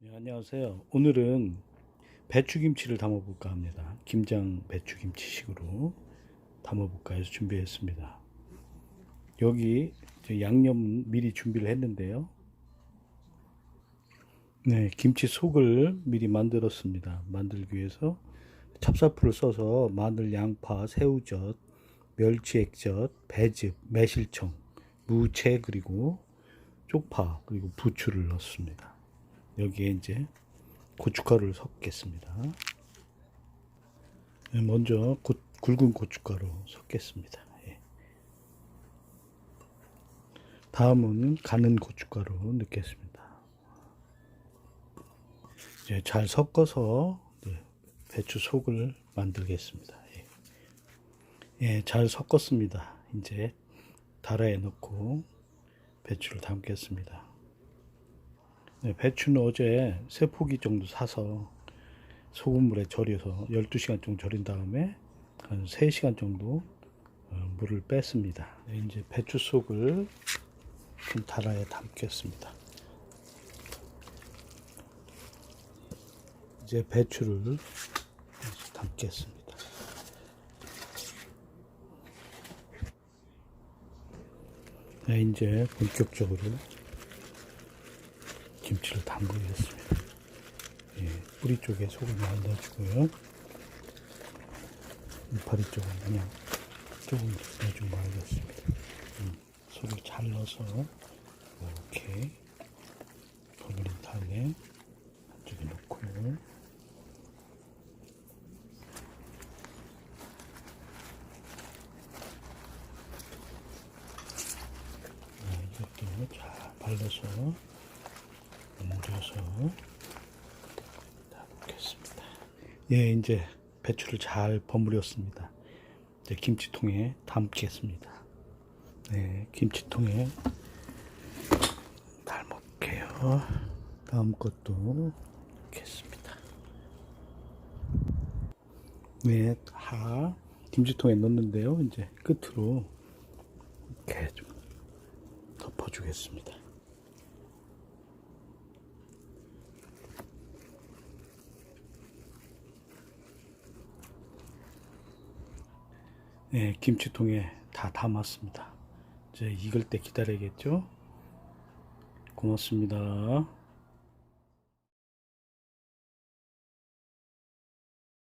네, 안녕하세요. 오늘은 배추김치를 담아볼까 합니다. 김장 배추김치식으로 담아볼까 해서 준비했습니다. 여기 저 양념 미리 준비를 했는데요. 네, 김치 속을 미리 만들었습니다. 만들기 위해서 찹쌀풀을 써서 마늘, 양파, 새우젓, 멸치 액젓, 배즙, 매실청, 무채 그리고 쪽파 그리고 부추를 넣습니다. 여기에 이제 고춧가루를 섞겠습니다. 네, 먼저 고, 굵은 고춧가루 섞겠습니다. 예. 다음은 가는 고춧가루 넣겠습니다. 이제 잘 섞어서 이제 배추 속을 만들겠습니다. 예. 예, 잘 섞었습니다. 이제 다라에 넣고 배추를 담겠습니다. 네, 배추는 어제 세 포기 정도 사서 소금물에 절여서 12시간 정도 절인 다음에 한 3시간 정도 어, 물을 뺐습니다. 네, 이제 배추 속을 좀 다라에 담겠습니다. 이제 배추를 담겠습니다. 네, 이제 본격적으로 김치를 담그겠습니다. 예, 뿌리 쪽에 소금 많이 넣어주고요. 이파리 쪽은 그냥 조금 넣어주면 알겠습니다. 음, 소를 잘 넣어서 이렇게 버무린 다음에 한쪽에 넣고요. 네, 이것도 잘 발라서 버 무려서 담겠습니다. 예, 이제 배추를 잘 버무렸습니다. 이제 김치통에 담겠습니다. 네, 김치통에 담을게요. 다음 것도 넣겠습니다. 네, 다 김치통에 넣는데요. 이제 끝으로 이렇게 좀 덮어주겠습니다. 네, 김치통에 다 담았습니다. 이제 익을 때 기다려야겠죠? 고맙습니다.